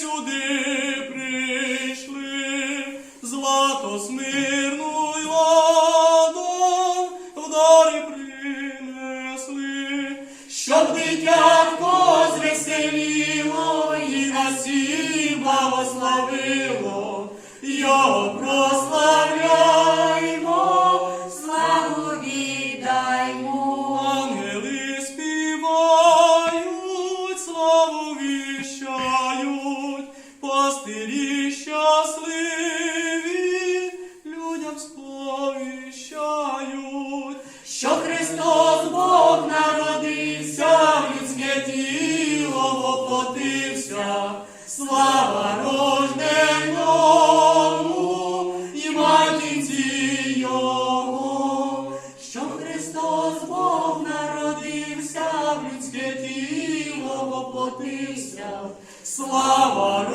сюди прийшли, злато смирну й ладан в дари принесли. Щоб дитятко звеселіло і на всі благословило, його прославляймо, щасливі, людям сповіщають. Що Христос Бог народився, людське тіло воплотився, слава рожденому і матінці Його, що Христос Бог народився, людське тіло воплотився, слава